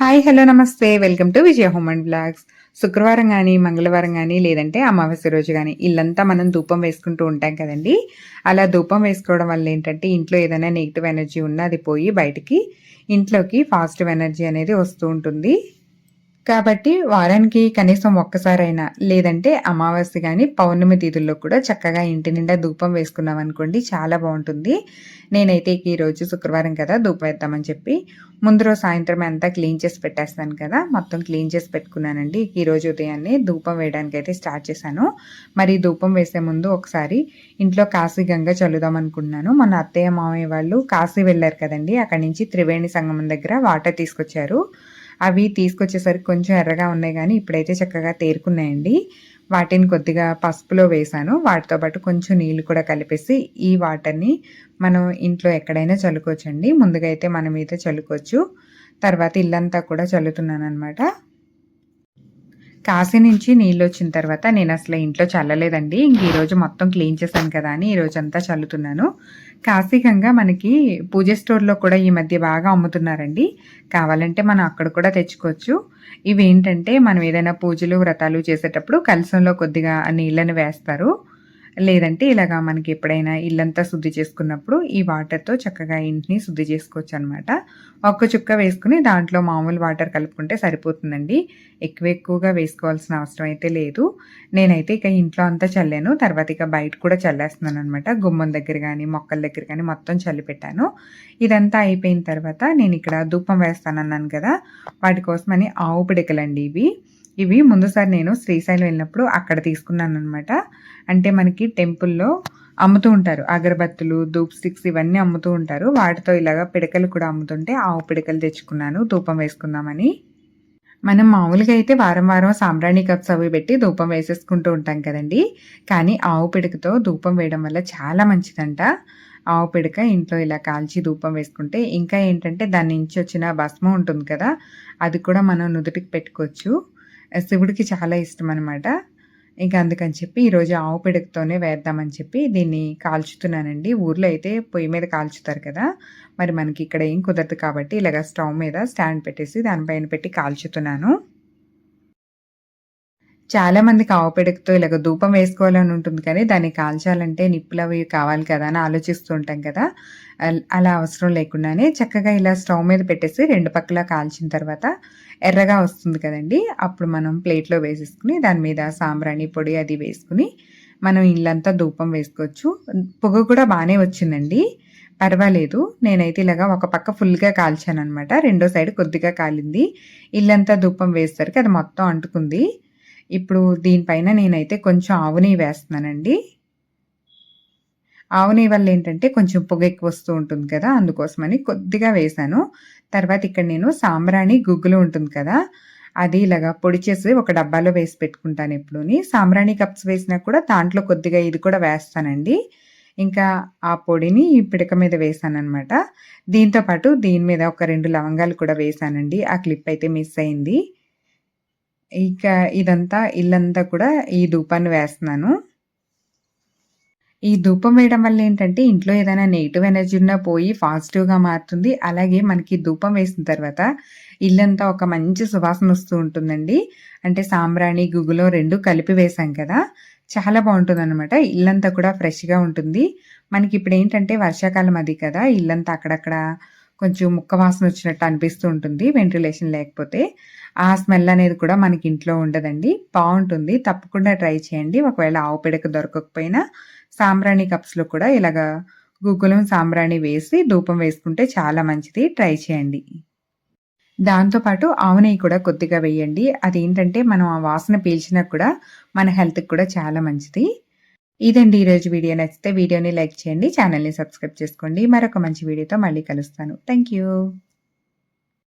Hi hello నమస్తే. Welcome to Vijaya home and blogs. శుక్రవారం కానీ మంగళవారం కానీ లేదంటే అమావాస్య రోజు కానీ ఇల్లంతా మనం ధూపం వేసుకుంటూ ఉంటాం కదండి. అలా ధూపం వేసుకోవడం వల్ల ఏంటంటే ఇంట్లో ఏదైనా నెగిటివ్ ఎనర్జీ ఉన్నా అది పోయి బయటికి ఇంట్లోకి పాజిటివ్ ఎనర్జీ అనేది వస్తూ ఉంటుంది. కాబట్టి వారానికి కనీసం ఒక్కసారైనా లేదంటే అమావాస్య కానీ పౌర్ణమి తిథుల్లో కూడా చక్కగా ఇంటి నిండా ధూపం వేసుకున్నాం అనుకోండి చాలా బాగుంటుంది. నేనైతే ఈ రోజు శుక్రవారం కదా ధూపం వేద్దామని చెప్పి ముందు రోజు సాయంత్రం అంతా క్లీన్ చేసి పెట్టేస్తాను కదా మొత్తం క్లీన్ చేసి పెట్టుకున్నానండి. ఈ రోజు ఉదయాన్నే ధూపం వేయడానికి అయితే స్టార్ట్ చేశాను. మరి ధూపం వేసే ముందు ఒకసారి ఇంట్లో కాశీ గంగ చల్లుదాం అనుకున్నాను మన అత్తయ్య మామయ్య వాళ్ళు కాశీ వెళ్ళారు కదండి అక్కడి నుంచి త్రివేణి సంగమం దగ్గర వాటర్ తీసుకొచ్చారు. అవి తీసుకొచ్చేసరికి కొంచెం ఎర్రగా ఉన్నాయి కానీ ఇప్పుడైతే చక్కగా తేరుకున్నాయండి. వాటిని కొద్దిగా పసుపులో వేసాను. వాటితో పాటు కొంచెం నీళ్ళు కూడా కలిపేసి ఈ వాటర్ని మనం ఇంట్లో ఎక్కడైనా చల్లుకోవచ్చండి. ముందుగా అయితే మన మీద చల్లుకోవచ్చు. తర్వాత ఇల్లంతా కూడా చల్లుతున్నాను అనమాట కాశీ నుంచి నీళ్ళు వచ్చిన తర్వాత నేను అసలు ఇంట్లో చల్లలేదండి. ఇంక ఈరోజు మొత్తం క్లీన్ చేశాను కదా అని ఈరోజు అంతా చల్లుతున్నాను. కాశీకంగా మనకి పూజ స్టోర్లో కూడా ఈ మధ్య బాగా అమ్ముతున్నారండి. కావాలంటే మనం అక్కడ కూడా తెచ్చుకోవచ్చు. ఇవి ఏంటంటే మనం ఏదైనా పూజలు వ్రతాలు చేసేటప్పుడు కలసంలో కొద్దిగా నీళ్ళని వేస్తారు. లేదంటే ఇలాగా మనకి ఎప్పుడైనా ఇల్లంతా శుద్ధి చేసుకున్నప్పుడు ఈ వాటర్తో చక్కగా ఇంటిని శుద్ధి చేసుకోవచ్చు అనమాట ఒక్క చుక్క వేసుకుని దాంట్లో మామూలు వాటర్ కలుపుకుంటే సరిపోతుందండి. ఎక్కువ ఎక్కువగా వేసుకోవాల్సిన అవసరం అయితే లేదు. నేనైతే ఇక ఇంట్లో అంతా చల్లాను. తర్వాత ఇక బయట కూడా చల్లేస్తున్నాను అనమాట గుమ్మం దగ్గర కానీ మొక్కల దగ్గర కానీ మొత్తం చల్లి పెట్టాను. ఇదంతా అయిపోయిన తర్వాత నేను ఇక్కడ ధూపం వేస్తానన్నాను కదా వాటి కోసమని ఆవు పిడకలండి ఇవి. ఇవి ముందుసారి నేను శ్రీశైలం వెళ్ళినప్పుడు అక్కడ తీసుకున్నాను అనమాట అంటే మనకి టెంపుల్లో అమ్ముతూ ఉంటారు. అగరబత్తులు ధూప్ స్టిక్స్ ఇవన్నీ అమ్ముతూ ఉంటారు. వాటితో ఇలాగా పిడకలు కూడా అమ్ముతుంటే ఆవు పిడకలు తెచ్చుకున్నాను ధూపం వేసుకుందామని. మనం మామూలుగా అయితే వారం వారం సాంబ్రాణి కప్స్ అవి పెట్టి ధూపం వేసేసుకుంటూ ఉంటాం కదండి. కానీ ఆవు పిడకతో ధూపం వేయడం వల్ల చాలా మంచిదంట. ఆవు పిడక ఇంట్లో ఇలా కాల్చి ధూపం వేసుకుంటే ఇంకా ఏంటంటే దాని నుంచి వచ్చిన భస్మం ఉంటుంది కదా అది కూడా మనం నుదుటికి పెట్టుకోవచ్చు. శివుడికి చాలా ఇష్టం అనమాట ఇంకా అందుకని చెప్పి ఈరోజు ఆవు పిడకతోనే వేద్దామని చెప్పి దీన్ని కాల్చుతున్నానండి. ఊర్లో అయితే పొయ్యి మీద కాల్చుతారు కదా మరి మనకి ఇక్కడ ఏం కుదరదు కాబట్టి ఇలాగ స్టవ్ మీద స్టాండ్ పెట్టేసి దానిపైన పెట్టి కాల్చుతున్నాను. చాలా మందికి ఆవు పిడకతో ఇలాగ ధూపం వేసుకోవాలని ఉంటుంది కానీ దాన్ని కాల్చాలంటే నిప్పులు అవి కావాలి కదా అని ఆలోచిస్తూ ఉంటాం కదా. అలా అవసరం లేకుండానే చక్కగా ఇలా స్టవ్ మీద పెట్టేసి రెండు పక్కల కాల్చిన తర్వాత ఎర్రగా వస్తుంది కదండి. అప్పుడు మనం ప్లేట్లో వేసేసుకుని దాని మీద సాంబ్రాణి పొడి అది వేసుకుని మనం ఇల్లంతా ధూపం వేసుకోవచ్చు. పొగ కూడా బాగానే వచ్చిందండి. పర్వాలేదు. నేనైతే ఇలాగా ఒక పక్క ఫుల్గా కాల్చాను అనమాట రెండో సైడ్ కొద్దిగా కాలింది. ఇల్లంతా ధూపం వేసేసరికి అది మొత్తం అంటుకుంది. ఇప్పుడు దీనిపైన నేనైతే కొంచెం ఆవు నెయ్యి వేస్తున్నానండి. ఆవు నెయ్యి వల్ల ఏంటంటే కొంచెం పొగ ఎక్కువ వస్తూ ఉంటుంది కదా అందుకోసమని కొద్దిగా వేసాను. తర్వాత ఇక్కడ నేను సాంబ్రాణి గుగ్గులు ఉంటుంది కదా అది ఇలాగా పొడి చేసి ఒక డబ్బాలో వేసి పెట్టుకుంటాను ఎప్పుడూని. సాంబ్రాణి కప్స్ వేసినా కూడా దాంట్లో కొద్దిగా ఇది కూడా వేస్తానండి. ఇంకా ఆ పొడిని ఈ పిడక మీద వేసానమాట దీంతో పాటు దీని మీద ఒక రెండు లవంగాలు కూడా వేసానండి. ఆ క్లిప్ అయితే మిస్ అయింది. ఇక ఇదంతా ఇల్లంతా కూడా ఈ ధూపాన్ని వేస్తున్నాను. ఈ ధూపం వేయడం వల్ల ఏంటంటే ఇంట్లో ఏదైనా నెగిటివ్ ఎనర్జీ ఉన్నా పోయి పాజిటివ్గా మారుతుంది. అలాగే మనకి ధూపం వేసిన తర్వాత ఇల్లంతా ఒక మంచి సువాసన వస్తూ ఉంటుందండి. అంటే సాంబ్రాణి గుగ్గులో రెండు కలిపి వేసాం కదా చాలా బాగుంటుంది అనమాట ఇల్లంతా కూడా ఫ్రెష్గా ఉంటుంది. మనకి ఇప్పుడు ఏంటంటే వర్షాకాలం అది కదా ఇల్లంతా అక్కడక్కడ కొంచెం ముక్క వాసన వచ్చినట్టు అనిపిస్తూ ఉంటుంది వెంటిలేషన్ లేకపోతే. ఆ స్మెల్ అనేది కూడా మనకి ఇంట్లో ఉండదండి బాగుంటుంది. తప్పకుండా ట్రై చేయండి. ఒకవేళ ఆవు పిడక దొరకకపోయినా సాంబ్రాణి కప్స్లో కూడా ఇలాగా గుగ్గులం సాంబ్రాణి వేసి ధూపం వేసుకుంటే చాలా మంచిది. ట్రై చేయండి. దాంతోపాటు ఆవు నెయ్యి కూడా కొద్దిగా వేయండి. అదేంటంటే మనం ఆ వాసన పీల్చినా కూడా మన హెల్త్కి కూడా చాలా మంచిది. ఇదండి ఈరోజు వీడియో. నచ్చితే వీడియోని లైక్ చేయండి ఛానల్ని సబ్స్క్రైబ్ చేసుకోండి. మరొక మంచి వీడియోతో మళ్ళీ కలుస్తాను. Thank you